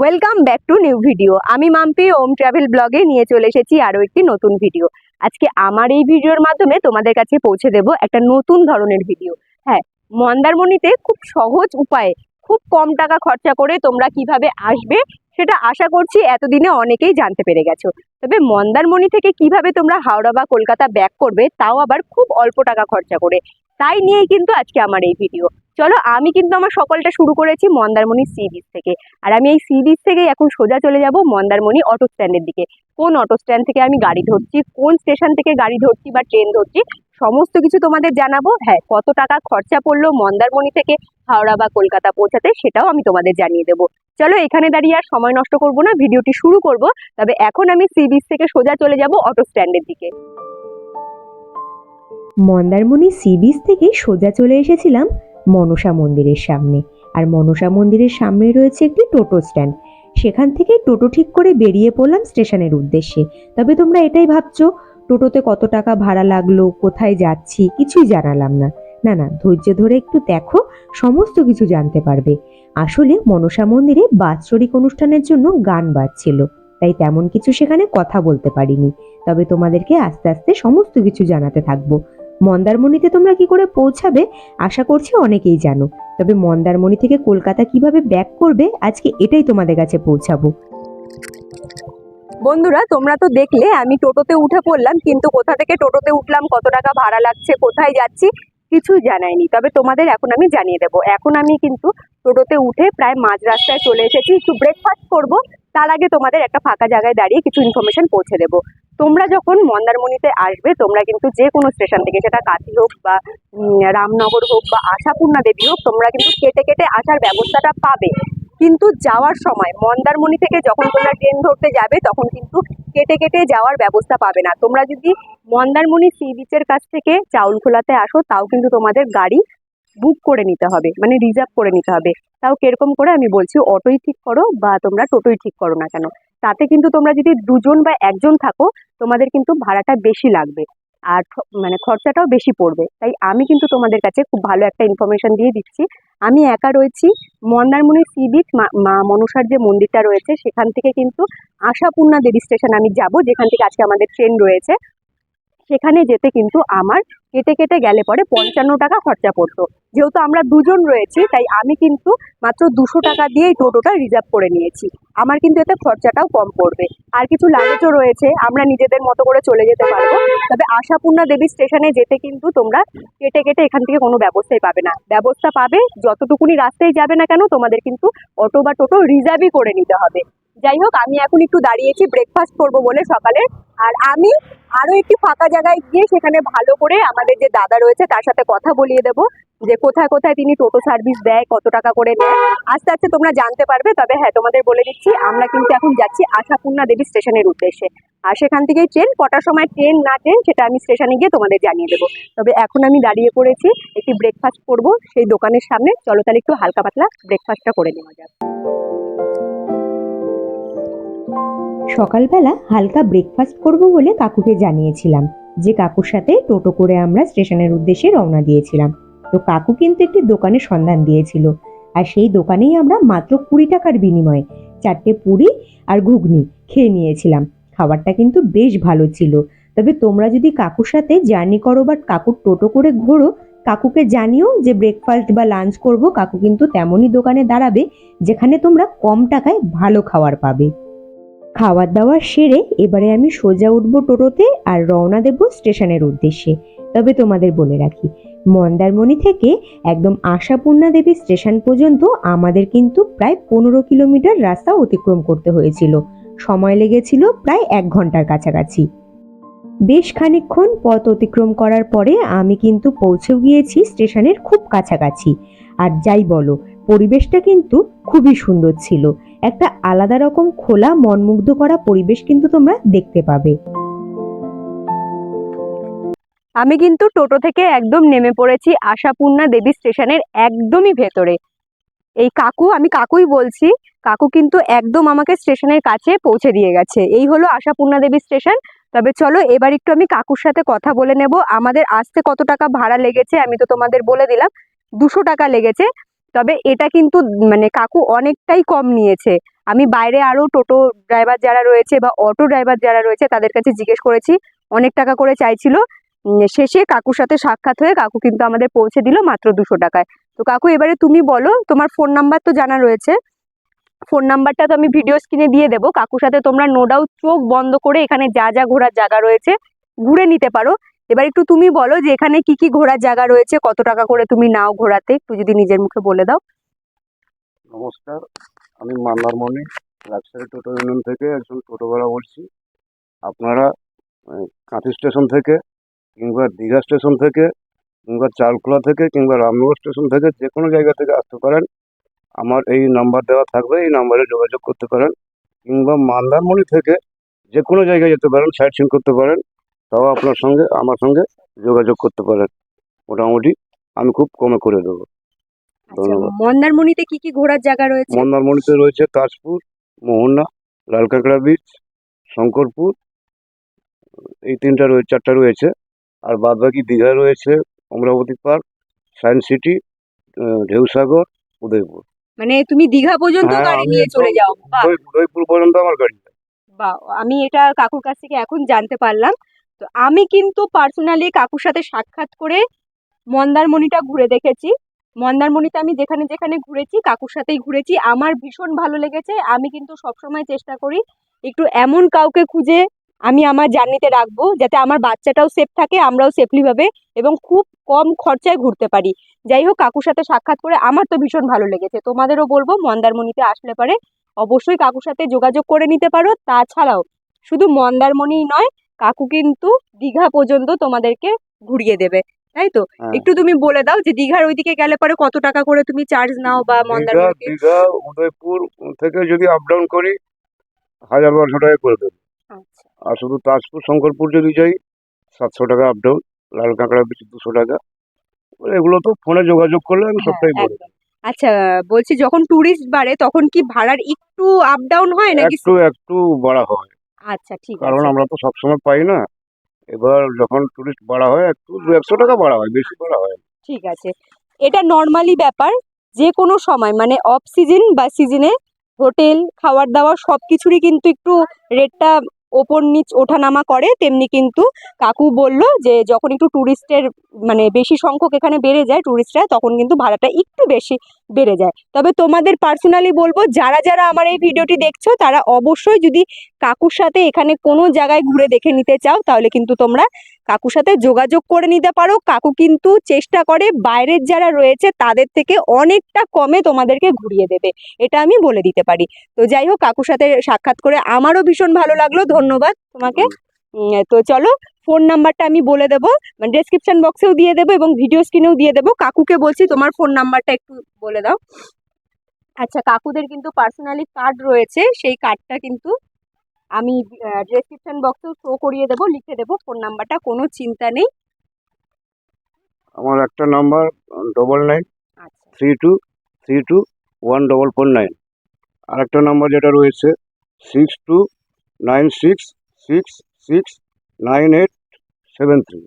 Welcome back to new video আমি মাম্পি ওম travel ব্লগে নিয়ে চলে এসেছি আরও একটি নতুন ভিডিও আজকে আমার এই ভিডিওর মাধ্যমে তোমাদের কাছে পৌঁছে দেব একটা নতুন ধরনের ভিডিও হ্যাঁ মন্দারমণিতে খুব সহজ উপায়ে খুব কম টাকা খরচা করে তোমরা কীভাবে আসবে সেটা আশা করছি এতদিনে অনেকেই জানতে পেরে গেছো। তবে মন্দারমণি থেকে কীভাবে তোমরা হাওড়া বা কলকাতা ব্যাক করবে তাও আবার খুব অল্প টাকা খরচা করে। তাই নিয়েই কিন্তু আজকে আমার এই ভিডিও চলো আমি কিন্তু আমার সকালটা শুরু করেছি মন্দারমণি সি বিচ থেকে। আর আমি এই সি বিচ থেকেই এখন সোজা চলে যাব মন্দারমণি অটো স্ট্যান্ডের দিকে। কোন অটো স্ট্যান্ড থেকে আমি গাড়ি ধরছি, কোন স্টেশন থেকে গাড়ি ধরছি বা ট্রেন ধরছি, সমস্ত কিছু তোমাদের জানাব। হ্যাঁ কত টাকা খরচা পড়ল মন্দারমণি থেকে হাওড়া বা কলকাতা পৌঁছাতে সেটাও আমি তোমাদের জানিয়ে দেবো। চলো এখানে দাঁড়িয়ে আর সময় নষ্ট করব না, ভিডিওটি শুরু করব। তবে এখন আমি সি বিচ থেকে সোজা চলে যাব অটো স্ট্যান্ডের দিকে। মন্দারমণি সি বিচ থেকে সোজা চলে এসেছিলাম মনসা মন্দিরের সামনে। আর মনসা মন্দিরের সামনে রয়েছে একটি টোটো স্ট্যান্ড। সেখান থেকে টোটো ঠিক করে বেরিয়ে পড়লাম স্টেশনের উদ্দেশ্যে। তবে তোমরা এটাই ভাবছ, টোটোতে কত টাকা ভাড়া লাগল, কোথায় যাচ্ছি, কিছুই জানালাম না। না না, ধৈর্য ধরে একটু দেখো, সমস্ত কিছু জানতে পারবে। আসলে মনসা মন্দিরে বাৎসরিক অনুষ্ঠানের জন্য গান বাজছিল, তাই তেমন কিছু সেখানে কথা বলতে পারিনি। তবে তোমাদেরকে আস্তে আস্তে সমস্ত কিছু জানাতে থাকব। মন্দারমণিতে তোমরা কি করে পৌঁছাবে, আশা করছি অনেকেই জানো। তবে মন্দারমণি থেকে কলকাতা কীভাবে ব্যাক করবে, আজকে এটাই তোমাদের কাছে পৌঁছাবো। বন্ধুরা, তোমরা তো দেখলে, আমি টোটোতে উঠে পড়লাম, কিন্তু কোথা থেকে টোটোতে উঠলাম, কত টাকা ভাড়া লাগছে, কোথায় যাচ্ছি কিছুই জানায়নি। তবে তোমাদের এখন আমি জানিয়ে দেবো। এখন আমি কিন্তু টোটোতে উঠে প্রায় মাঝ রাস্তায় চলে এসেছি। একটু ব্রেকফাস্ট করব। তার আগে তোমাদের একটা ফাঁকা জায়গায় দাঁড়িয়ে কিছু ইনফরমেশন পৌঁছে দেবো। তোমরা যখন মন্দারমণিতে আসবে, তোমরা কিন্তু যে কোনো স্টেশন থেকে, সেটা কাঁথি হোক বা রামনগর হোক বা আশাপূর্ণা দেবী হোক, তোমরা কিন্তু কেটে কেটে আসার ব্যবস্থাটা পাবে। কিন্তু যাওয়ার সময় মন্দারমণি থেকে যখন তোমরা ট্রেন ধরতে যাবে, তখন কিন্তু কেটে কেটে যাওয়ার ব্যবস্থা পাবে না। তোমরা যদি মন্দারমণি সি বিচের কাছ থেকে চাউল খোলাতে আসো, তাও কিন্তু তোমাদের গাড়ি বুক করে নিতে হবে মানে রিজার্ভ করে নিতে হবে। তাও কীরকম করে আমি বলছি, অটোই ঠিক করো বা তোমরা টোটোই ঠিক করো না কেন। তাতে কিন্তু তোমরা যদি দুজন বা একজন থাকো, তোমাদের কিন্তু ভাড়াটা বেশি লাগবে। আর মানে খরচাটাও বেশি পড়বে। তাই আমি কিন্তু তোমাদের কাছে খুব ভালো একটা ইনফরমেশন দিয়ে দিচ্ছি। আমি একা রয়েছি মন্দারমণি সি বিচ মা মনসার যে মন্দিরটা রয়েছে, সেখান থেকে কিন্তু আশাপূর্ণা দেবী স্টেশন আমি যাব, যেখান থেকে আজকে আমাদের ট্রেন রয়েছে। সেখানে যেতে কিন্তু আমার কেটে কেটে গেলে পরে পঞ্চান্ন টাকা খরচা পড়তো। যেহেতু আমরা দুজন রয়েছি, তাই আমি কিন্তু মাত্র দুশো টাকা দিয়েই টোটোটা রিজার্ভ করে নিয়েছি। আমার কিন্তু এতে খরচাটাও কম পড়বে। আর কিছু লাগেজও রয়েছে, আমরা নিজেদের মতো করে চলে যেতে পারব। তবে আশাপূর্ণা দেবী স্টেশনে যেতে কিন্তু তোমরা কেটে কেটে এখান থেকে কোনো ব্যবস্থাই পাবে না। ব্যবস্থা পাবে, যতটুকুনি রাস্তায় যাবে না কেন, তোমাদের কিন্তু অটো বা টোটো রিজার্ভই করে নিতে হবে। যাই হোক, আমি এখন একটু দাঁড়িয়েছি ব্রেকফাস্ট করব বলে সকালে। আর আমি আরও একটি ফাঁকা জায়গায় গিয়ে সেখানে ভালো করে আমাদের যে দাদা রয়েছে, তার সাথে কথা বলিয়ে দেবো যে কোথায় কোথায় তিনি টোটো সার্ভিস দেয়, কত টাকা করে নেয়। আস্তে আস্তে তোমরা জানতে পারবে, তবে হ্যাঁ তোমাদের বলে দিচ্ছি, আমরা কিন্তু এখন যাচ্ছি আশাপূর্ণা দেবী স্টেশনের উদ্দেশ্যে। আর সেখান থেকেই ট্রেন, কটার সময় ট্রেন না ট্রেন, সেটা আমি স্টেশনে গিয়ে তোমাদের জানিয়ে দেবো। তবে এখন আমি দাঁড়িয়ে পড়েছি, একটি ব্রেকফাস্ট করব সেই দোকানের সামনে। চলো তাহলে একটু হালকা পাতলা ব্রেকফাস্টটা করে নেওয়া যাক। সকালবেলা হালকা ব্রেকফাস্ট করব বলে কাকুকে জানিয়েছিলাম যে কাকুর সাথে টোটো করে আমরা স্টেশনের উদ্দেশ্যে রওনা দিয়েছিলাম। তো কাকু কিন্তু একটি দোকানের সন্ধান দিয়েছিল আর সেই দোকানেই আমরা মাত্র কুড়ি টাকার বিনিময়ে চারটে পুরি আর ঘুগনি খেয়ে নিয়েছিলাম। খাবারটা কিন্তু বেশ ভালো ছিল। তবে তোমরা যদি কাকুর সাথে জার্নি করো বা কাকুর টোটো করে ঘোরো, কাকুকে জানিও যে ব্রেকফাস্ট বা লাঞ্চ করব, কাকু কিন্তু তেমনই দোকানে দাঁড়াবে যেখানে তোমরা কম টাকায় ভালো খাবার পাবে। খাওয়ার দাওয়ার সেরে এবারে আমি সোজা উঠবো টোটোতে আর রওনা দেব স্টেশনের উদ্দেশ্যে। তবে তোমাদের বলে রাখি, মন্দারমণি থেকে একদম আশাপূর্ণা দেবী স্টেশন পর্যন্ত আমাদের কিন্তু প্রায় পনেরো কিলোমিটার রাস্তা অতিক্রম করতে হয়েছিল। সময় লেগেছিল প্রায় এক ঘণ্টার কাছাকাছি। বেশ খানিকক্ষণ পথ অতিক্রম করার পরে আমি কিন্তু পৌঁছে গিয়েছি স্টেশনের খুব কাছাকাছি। আর যাই বলো পরিবেশটা কিন্তু খুবই সুন্দর ছিল। একটা আলাদা রকম খোলা মনমুগ্ধ করা পরিবেশ কিন্তু তোমরা দেখতে পাবে। আমি কিন্তু টোটো থেকে একদম নেমে পড়েছি আশাপূর্ণা দেবী স্টেশনের একদমই ভেতরে। এই কাকু, আমি কাকুই বলছি, কাকু কিন্তু একদম আমাকে স্টেশনের কাছে পৌঁছে দিয়ে গেছে। এই হলো আশাপূর্ণা দেবী স্টেশন। তবে চলো, এবার একটু আমি কাকুর সাথে কথা বলে নেব। আমাদের আসতে কত টাকা ভাড়া লেগেছে আমি তো তোমাদের বলে দিলাম। দুশো টাকা লেগেছে। তবে এটা কিন্তু মানে কাকু অনেকটাই কম নিয়েছে। আমি বাইরে আরও টোটো ড্রাইভার যারা রয়েছে বা অটো ড্রাইভার যারা রয়েছে, তাদের কাছে জিজ্ঞেস করেছি, অনেক টাকা করে চাইছিল। শেষে কাকুর সাথে সাক্ষাৎ হয়ে কাকু কিন্তু আমাদের পৌঁছে দিল মাত্র দুশো টাকায়। তো কাকু, এবারে তুমি বলো, তোমার ফোন নাম্বার তো জানা রয়েছে। ফোন নাম্বারটা তো আমি ভিডিও স্ক্রিনে দিয়ে দেবো। কাকুর সাথে তোমরা নো ডাউট চোখ বন্ধ করে এখানে যা যা ঘোরার জায়গা রয়েছে, ঘুরে নিতে পারো। এবার একটু তুমি বলো যে এখানে কি কি ঘোরার জায়গা রয়েছে? কত টাকা করে তুমি নাও ঘোরাতে? একটু যদি নিজের মুখে বলে দাও। নমস্কার, আমি মান্নার মণি লাক্সারি টোটো ইউনিয়ন থেকে একজন টোটোওয়ালা বলছি। আপনারা কাঁথি স্টেশন থেকে কিংবা দীঘা স্টেশন থেকে কিংবা চালখোলা থেকে কিংবা রামনগর স্টেশন থেকে যে কোনো জায়গা থেকে আসতে পারেন। আমার এই নাম্বার দেওয়া থাকবে, এই নাম্বারে যোগাযোগ করতে পারেন। কিংবা মান্দারমণি থেকে যে কোনো জায়গায় যেতে পারেন, সাইট সিন করতে পারেন। তাও আপনার সঙ্গে আমার সঙ্গে যোগাযোগ করতে পারেন। মোটামুটি আমি খুব কমে করে দেবো। আচ্ছা। মন্দারমণিতে কি কি ঘোরার জায়গা রয়েছে? মন্দারমণিতে রয়েছে তাজপুর মোহনা লালকাঁকড়া বিচ শঙ্করপুর এই তিনটা রয়েছে চারটা রয়েছে। আর বাদ বাকি দীঘা রয়েছে Amarabati park science city Dheusagar Udaipur. মানে তুমি দীঘা পর্যন্ত হ্যাঁ, গাড়ি নিয়ে চলে যাও উদয়পুর পর্যন্ত আমার গাড়ি। বা আমি এটা কাকুর কাছ থেকে এখন জানতে পারলাম। তো আমি কিন্তু পার্সোনালি কাকুর সাথে সাক্ষাৎ করে মন্দারমণিটা ঘুরে দেখেছি। মন্দারমণিতে আমি যেখানে যেখানে ঘুরেছি, কাকুর সাথেই ঘুরেছি। আমার ভীষণ ভালো লেগেছে। আমি কিন্তু সবসময় চেষ্টা করি একটু এমন কাউকে খুঁজে আমি আমার জার্নিতে রাখব যাতে আমার বাচ্চাটাও সেফ থাকে, আমরাও সেফলি ভাবে এবং খুব কম খরচায় ঘুরতে পারি। যাই হোক, কাকুর সাথে সাক্ষাৎ করে আমার তো ভীষণ ভালো লেগেছে। তোমাদেরও বলব, মন্দারমণিতে আসলে পারে। অবশ্যই কাকুর সাথে যোগাযোগ করে নিতে পারো। তাছাড়াও শুধু মন্দারমণি নয় কাকু কিন্তু দীঘা পর্যন্ত তোমাদেরকে ঘুরিয়ে দেবে তাই তো? হ্যাঁ। একটু তুমি বলে দাও যে দীঘার ওইদিকে গেলে পরে কত টাকা করে তুমি চার্জ নাও বা মন্দারমণিতে দীঘা উদয়পুর থেকে যদি আপ ডাউন করি হাজার বারোশো টাকা করে দেবো। আচ্ছা। আর শুধু তাজপুর শঙ্করপুর যদি যাই সাতশো টাকা আপ ডাউন লাল কাঁকড়া বিচ দুশো টাকা। এগুলো তো ফোনে যোগাযোগ করলে আমি সবটাই হ্যাঁ, বলে একদম। আচ্ছা বলছি যখন ট্যুরিস্ট বাড়ে তখন কি ভাড়ার একটু আপ ডাউন হয় নাকি একটু একটু বাড়া হয়। আচ্ছা ঠিক কারণ আমরা তো সবসময় পাই না। এবার যখন টুরিস্ট বাড়া হয় একটু দু একশো টাকা বাড়া হয় বেশি বাড়া হয় ঠিক আছে। এটা নর্মালি ব্যাপার যে কোনো সময় মানে অফ সিজন বা সিজনে হোটেল খাবার দাবার সব কিছুরই কিন্তু একটু রেটটা ওপর নিচ ওঠানামা করে, তেমনি কিন্তু কাকু বলল যে, যখন একটু ট্যুরিস্টের মানে বেশি সংখ্যক এখানে বেড়ে যায় ট্যুরিস্টরা তখন কিন্তু ভাড়াটা একটু বেশি বেড়ে যায়। তবে তোমাদের পার্সোনালি বলব, যারা যারা আমার এই ভিডিওটি দেখছ, তারা অবশ্যই যদি কাকুর সাথে এখানে কোনো জায়গায় ঘুরে দেখে নিতে চাও, তাহলে কিন্তু তোমরা কাকুর সাথে যোগাযোগ করে নিতে পারো। কাকু কিন্তু চেষ্টা করে বাইরের যারা রয়েছে তাদের থেকে অনেকটা কমে তোমাদেরকে ঘুরিয়ে দেবে। এটা আমি বলে দিতে পারি। তো যাই হোক, কাকুর সাথে সাক্ষাৎ করে আমারও ভীষণ ভালো লাগল। ধন্যবাদ তোমাকে। তো চলো ফোন নাম্বারটা আমি বলে দেবো। মানে ডেসক্রিপশন বক্সেও দিয়ে দেবো এবং ভিডিও স্ক্রিনেও দিয়ে দেবো। কাকুকে বলছি, তোমার ফোন নাম্বারটা একটু বলে দাও। আচ্ছা কাকুদের কিন্তু পার্সোনালি কার্ড রয়েছে। সেই কার্ডটা কিন্তু আমি ডেসক্রিপশন বক্সেও শো করিয়ে দেবো লিখে দেবো ফোন নাম্বারটা কোনো চিন্তা নেই। আমার একটা number double nine three two three two one double four nine আরেকটা নাম্বার যেটা রয়েছে six two nine six six six nine eight seven three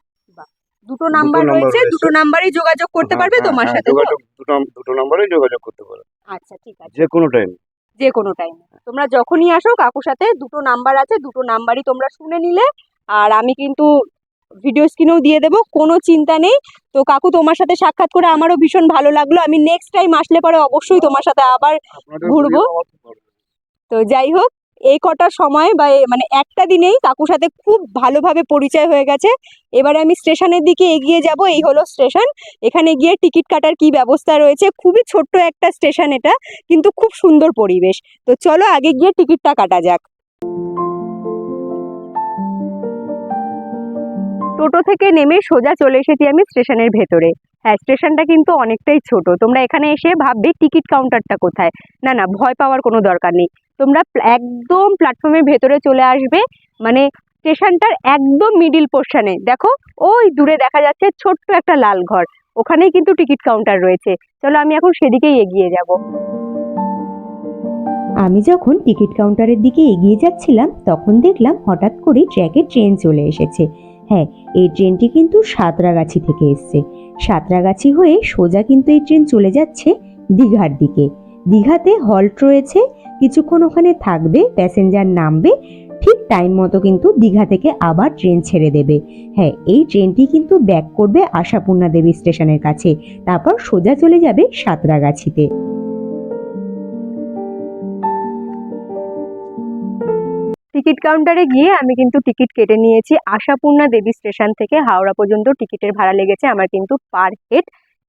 দুটো নাম্বার রয়েছে। দুটো নাম্বারই যোগাযোগ করতে পারবে তোমার সাথে তো? হ্যাঁ, যোগাযোগ দুটো দুটো নাম্বারে যোগাযোগ করতে পারবে আচ্ছা ঠিক আছে। যে কোনো টাইম যে কোনো টাইমে তোমরা যখনই আসো কাকুর সাথে দুটো নাম্বার আছে দুটো নাম্বারই তোমরা শুনে নিলে। আর আমি কিন্তু ভিডিও স্ক্রিনেও দিয়ে দেবো কোনো চিন্তা নেই। তো কাকু তোমার সাথে সাক্ষাৎ করে আমারও ভীষণ ভালো লাগল। আমি নেক্সট টাইম আসলে পরে অবশ্যই তোমার সাথে আবার ঘুরবো। তো যাই হোক এই কটার সময় বা মানে একটা দিনেই কাকুর সাথে খুব ভালোভাবে পরিচয় হয়ে গেছে। এবারে আমি স্টেশনের দিকে এগিয়ে যাব, এই হলো স্টেশন। এখানে গিয়ে টিকিট কাটার কি ব্যবস্থা রয়েছে? খুবই ছোট্ট একটা স্টেশন এটা, কিন্তু খুব সুন্দর পরিবেশ। তো চলো আগে গিয়ে টিকিটটা কাটা যাক। টোটো থেকে নেমে সোজা চলে এসেছি আমি স্টেশনের ভেতরে। হ্যাঁ স্টেশনটা কিন্তু অনেকটাই ছোট। তোমরা এখানে এসে ভাববে টিকিট কাউন্টারটা কোথায়। না না, ভয় পাওয়ার কোনো দরকার নেই। তোমরা একদম প্ল্যাটফর্মের ভেতরে চলে আসবে মানে স্টেশনটার একদম মিডিল পোর্শনে দেখো, ওই দূরে দেখা যাচ্ছে ছোট্ট একটা লাল ঘর। ওখানেই কিন্তু টিকিট কাউন্টার রয়েছে। চলো আমি এখন সেদিকেই এগিয়ে যাব। আমি যখন টিকিট কাউন্টারের দিকে এগিয়ে যাচ্ছিলাম, তখন দেখলাম হঠাৎ করে ট্র্যাকে ট্রেন চলে এসেছে। হ্যাঁ এই ট্রেনটি কিন্তু সাঁতরাগাছি থেকে এসছে। সাঁতরাগাছি হয়ে সোজা কিন্তু এই ট্রেন চলে যাচ্ছে দীঘার দিকে। দীঘাতে হল্ট রয়েছে কিছুক্ষণ ওখানে থাকবে প্যাসেঞ্জার নামবে, ঠিক টাইম মতো কিন্তু দীঘা থেকে আবার ট্রেন ছেড়ে দেবে। হ্যাঁ এই ট্রেনটি কিন্তু ব্যাক করবে আশাপূর্ণা দেবী স্টেশনের কাছে। তারপর সোজা চলে যাবে সাঁতরাগাছিতে। টিকিট কাউন্টারে গিয়ে আমি কিন্তু টিকিট কেটে নিয়েছি। আশাপূর্ণা দেবী স্টেশন থেকে হাওড়া পর্যন্ত টিকিটের ভাড়া লেগেছে আমার কিন্তু পার হেড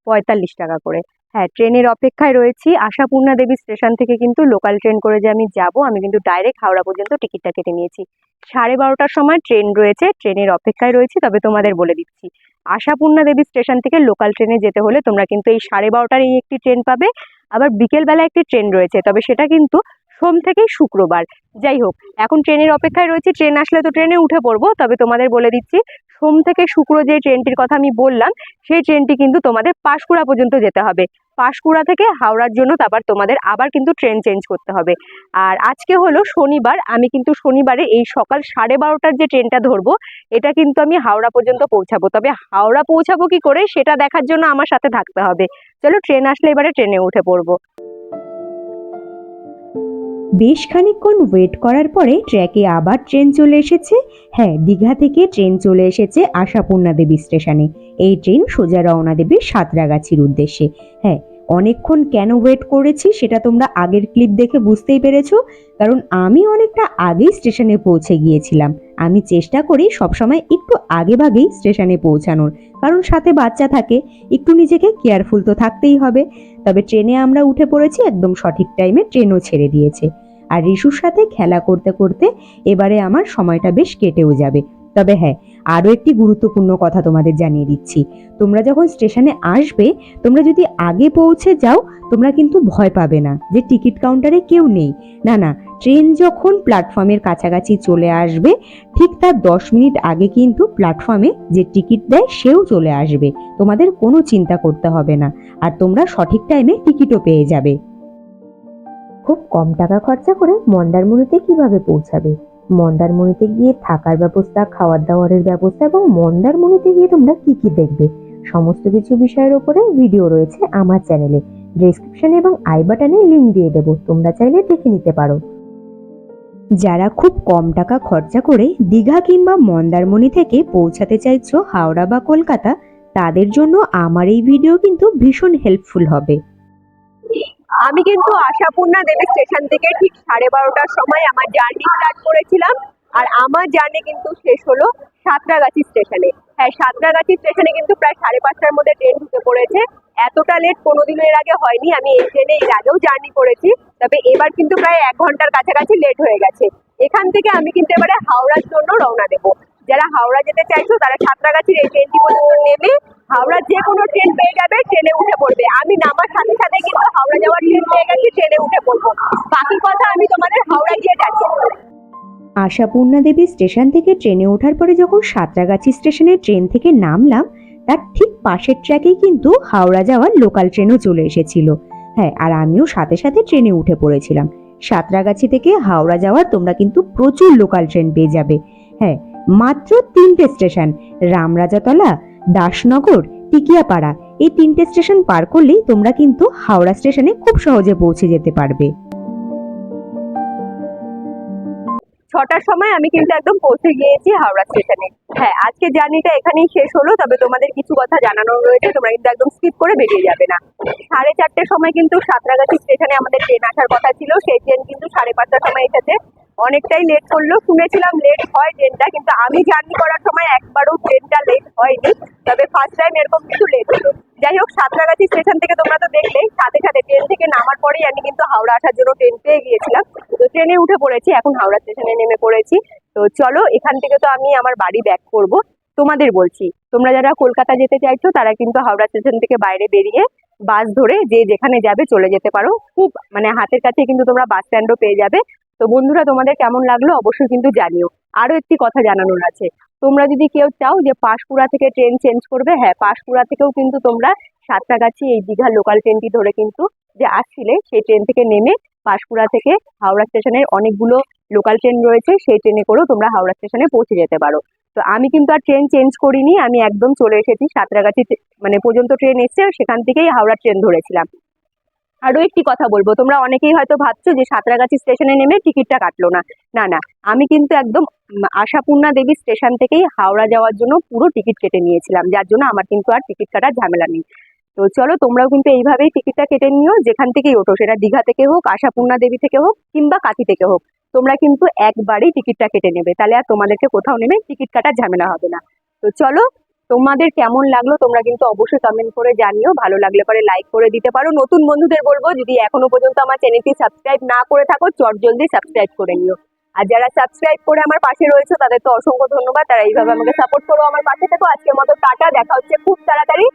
পঁয়তাল্লিশ টাকা করে। হ্যাঁ ট্রেনের অপেক্ষায় রয়েছি। আশাপূর্ণা দেবী স্টেশন থেকে কিন্তু লোকাল ট্রেন করে যে আমি যাব, আমি কিন্তু ডাইরেক্ট হাওড়া পর্যন্ত টিকিটটা কেটে নিয়েছি। সাড়ে বারোটার সময় ট্রেন রয়েছে, ট্রেনের অপেক্ষায় রয়েছি, তবে তোমাদের বলে দিচ্ছি। আশাপূর্ণা দেবী স্টেশন থেকে লোকাল ট্রেনে যেতে হলে তোমরা কিন্তু এই সাড়ে বারোটার এই একটি ট্রেন পাবে, আবার বিকেলবেলা একটি ট্রেন রয়েছে, তবে সেটা কিন্তু সোম থেকে শুক্রবার। যাই হোক, এখন ট্রেনের অপেক্ষায় রয়েছে, ট্রেন আসলে তো ট্রেনে উঠে পড়ব, তবে তোমাদের বলে দিচ্ছি সোম থেকে শুক্র যে ট্রেনটির কথা আমি বললাম, সেই ট্রেনটি কিন্তু তোমাদের পাঁশকুড়া পর্যন্ত যেতে হবে। পাঁশকুড়া থেকে হাওড়ার জন্য তারপর তোমাদের আবার কিন্তু ট্রেন চেঞ্জ করতে হবে। আর আজকে হলো শনিবার, আমি কিন্তু শনিবারে এই সকাল সাড়ে বারোটার যে ট্রেনটা ধরবো, এটা কিন্তু আমি হাওড়া পর্যন্ত পৌঁছাবো। তবে হাওড়া পৌঁছাবো কি করে, সেটা দেখার জন্য আমার সাথে থাকতে হবে। চলো ট্রেন আসলে এবারে ট্রেনে উঠে পড়ব। বেশ খানিকক্ষণ ওয়েট করার পরে ট্র্যাকে আবার ট্রেন চলে এসেছে। হ্যাঁ দীঘা থেকে ট্রেন চলে এসেছে আশাপূর্ণা দেবী স্টেশনে এই ট্রেন সোজা রওনা দেবে সাঁতরাগাছির উদ্দেশ্যে। হ্যাঁ অনেকক্ষণ কেন ওয়েট করেছি সেটা তোমরা আগের ক্লিপ দেখে বুঝতেই পেরেছ, কারণ আমি অনেকটা আগেই স্টেশনে পৌঁছে গিয়েছিলাম। আমি চেষ্টা করি সবসময় একটু আগে ভাগেই স্টেশনে পৌঁছানোর, কারণ সাথে বাচ্চা থাকে, একটু নিজেকে কেয়ারফুল তো থাকতেই হবে। তবে ট্রেনে আমরা উঠে পড়েছি একদম সঠিক টাইমে ট্রেনও ছেড়ে দিয়েছে। আর রিশুর সাথে খেলা করতে করতে এবারে আমার সময়টা বেশ কেটেও যাবে। তবে হ্যাঁ আরও একটি গুরুত্বপূর্ণ কথা তোমাদের জানিয়ে দিচ্ছি। তোমরা যখন স্টেশনে আসবে, তোমরা যদি আগে পৌঁছে যাও, তোমরা কিন্তু ভয় পাবে না যে টিকিট কাউন্টারে কেউ নেই। না না, ট্রেন যখন প্ল্যাটফর্মের কাছাকাছি চলে আসবে, ঠিক তার দশ মিনিট আগে কিন্তু প্ল্যাটফর্মে যে টিকিট দেয়, সেও চলে আসবে। তোমাদের কোনো চিন্তা করতে হবে না। আর তোমরা সঠিক টাইমে টিকিটও পেয়ে যাবে। খুব কম টাকা খরচা করে মন্দারমণিতে কীভাবে পৌঁছাবে? মন্দারমণিতে গিয়ে থাকার ব্যবস্থা খাওয়ার দাওয়ারের ব্যবস্থা এবং মন্দারমণিতে গিয়ে তোমরা কি কি দেখবে? সমস্ত কিছু বিষয়ের উপরে ভিডিও রয়েছে আমার চ্যানেলে ডেসক্রিপশনে এবং আই বাটনে লিঙ্ক দিয়ে দেবো, তোমরা চাইলে দেখে নিতে পারো। যারা খুব কম টাকা খরচা করে দীঘা কিংবা মন্দারমণি থেকে পৌঁছাতে চাইছো হাওড়া বা কলকাতা, তাদের জন্য আমার এই ভিডিও কিন্তু ভীষণ হেল্পফুল হবে। আমি কিন্তু আশাপূর্ণা দেবী স্টেশন থেকে ঠিক সাড়ে বারোটার সময় আমার জার্নি স্টার্ট করেছিলাম। আর আমার জার্নি কিন্তু শেষ হলো সাঁতরাগাছি স্টেশনে। হ্যাঁ সাঁতরাগাছি স্টেশনে কিন্তু প্রায় সাড়ে পাঁচটার মধ্যে ট্রেন ঢুকে পড়েছে। এতটা লেট কোনোদিনও এর আগে হয়নি, আমি এই ট্রেনে এর আগেও জার্নি করেছি। তবে এবার কিন্তু প্রায় এক ঘণ্টার কাছাকাছি লেট হয়ে গেছে। এখান থেকে আমি কিন্তু এবারে হাওড়ার জন্য রওনা দেবো। যারা হাওড়া যেতে চাইছো, তারা সাঁতরাগাছির এই ট্রেনটি পর্যন্ত নেমে হাওড়া যে কোনো ট্রেন পেয়ে যাবে ট্রেনে উঠে পড়বে। আমি নামার সাথে সাথে কিন্তু হাওড়া যাওয়ার ট্রেন পেয়ে গেছি ট্রেনে উঠে পড়ব। বাকি কথা আমি তোমাদের হাওড়া গিয়ে জানিয়ে আশাপূর্ণা দেবী স্টেশন থেকে ট্রেনে ওঠার পরে যখন সাঁতরাগাছি স্টেশনে ট্রেন থেকে নামলাম, তার ঠিক পাশের ট্র্যাকেই কিন্তু হাওড়া যাওয়ার লোকাল ট্রেনও চলে এসেছিল। হ্যাঁ আর আমিও সাথে সাথে ট্রেনে উঠে পড়েছিলাম। সাঁতরাগাছি থেকে হাওড়া যাওয়ার তোমরা কিন্তু প্রচুর লোকাল ট্রেন পেয়ে যাবে। হ্যাঁ মাত্র তিনটে স্টেশন। রামরাজাতলা, দাসনগর, টিকিয়াপাড়া। এই তিনটে স্টেশন পার করলেই তোমরা কিন্তু হাওড়া স্টেশনে খুব সহজে পৌঁছে যেতে পারবে। ছটার সময় আমি কিন্তু একদম পৌঁছে গিয়েছি হাওড়া স্টেশনে। হ্যাঁ আজকে জার্নিটা এখানেই শেষ হলো, তবে তোমাদের কিছু কথা জানানোর রয়েছে, তোমরা কিন্তু একদম স্কিপ করে বেরিয়ে যাবে না। সাড়ে চারটের সময় কিন্তু সাঁতরাগাছি স্টেশনে আমাদের ট্রেন আসার কথা ছিল, সেই ট্রেন কিন্তু সাড়ে পাঁচটার সময় এসেছে। অনেকটাই লেট করল, শুনেছিলাম লেট হয় ট্রেনটা, কিন্তু আমি জার্নি করার সময় একবারও ট্রেনটা লেট হয়নি, তবে ফার্স্ট টাইম এরকম কিছু লেট হলো। যাই হোক, সাঁতরাগাছি স্টেশন থেকে তোমরা তো দেখলেই সাথে সাথে ট্রেন থেকে নামার পরেই আমি কিন্তু হাওড়া আসার জন্য ট্রেন পেয়ে গিয়েছিলাম। তো ট্রেনে উঠে পড়েছি, এখন হাওড়া স্টেশনে নেমে পড়েছি। তো চলো, এখান থেকে তো আমি আমার বাড়ি ব্যাক করব। তোমাদের বলছি, তোমরা যারা কলকাতা যেতে চাইছো, তারা কিন্তু হাওড়া স্টেশন থেকে বাইরে বেরিয়ে বাস ধরে যে যেখানে যাবে চলে যেতে পারো। খুব মানে হাতের কাছে কিন্তু তোমরা বাস স্ট্যান্ডও পেয়ে যাবে। তো বন্ধুরা, তোমাদের কেমন লাগল অবশ্যই কিন্তু জানিও। আরও একটি কথা জানানোর আছে। তোমরা যদি কেউ চাও যে পাঁশকুড়া থেকে ট্রেন চেঞ্জ করবে হ্যাঁ পাঁশকুড়া থেকেও কিন্তু তোমরা সাতটাগাছি এই দীঘার লোকাল ট্রেনটি ধরে কিন্তু যে আসছিলে, সেই ট্রেন থেকে নেমে পাঁশকুড়া থেকে হাওড়া স্টেশনের অনেকগুলো লোকাল ট্রেন রয়েছে, সেই ট্রেনে করেও তোমরা হাওড়া স্টেশনে পৌঁছে যেতে পারো। তো আমি কিন্তু আর ট্রেন চেঞ্জ করিনি, আমি একদম চলে এসেছি সাঁতরাগাছি মানে পর্যন্ত ট্রেন এসছে সেখান থেকেই হাওড়া ট্রেন ধরেছিলাম। আরও একটি কথা বলব। তোমরা অনেকেই হয়তো ভাবছ যে সাঁতরাগাছি স্টেশনে নেমে টিকিটটা কাটলো না। না না। আমি কিন্তু একদম আশাপূর্ণা দেবী স্টেশন থেকেই হাওড়া যাওয়ার জন্য পুরো টিকিট কেটে নিয়েছিলাম। যার জন্য আমার কিন্তু আর টিকিট কাটার ঝামেলা নেই। তো চলো, তোমরাও কিন্তু এইভাবেই টিকিটটা কেটে নিও। যেখান থেকেই ওঠো, সেটা দীঘা থেকে হোক, আশাপূর্ণা দেবী থেকে হোক, কিংবা কাঁথি থেকে হোক। তোমরা কিন্তু একবারেই টিকিটটা কেটে নেবে। তাহলে আর তোমাদেরকে কোথাও নেমে টিকিট কাটার ঝামেলা হবে না। তো চলো তোমাদের কেমন লাগল তোমরা কিন্তু অবশ্যই কমেন্ট করে জানিও। ভালো লাগলে পরে লাইক করে দিতে পারো। নতুন বন্ধুদের বলব, যদি এখনও পর্যন্ত আমার চ্যানেলটি সাবস্ক্রাইব না করে থাকো, চট জলদি সাবস্ক্রাইব করে নিও। আর যারা সাবস্ক্রাইব করে আমার পাশে রয়েছে, তাদের তো অসংখ্য ধন্যবাদ। তারা এইভাবে আমাকে সাপোর্ট করো আমার পাশে থেকো। আজকের মতো টাটা, দেখা হচ্ছে খুব তাড়াতাড়ি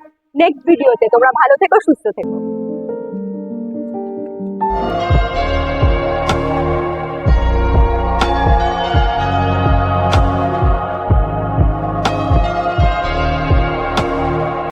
নেক্সট ভিডিওতে তোমরা ভালো থেকো, সুস্থ থেকো।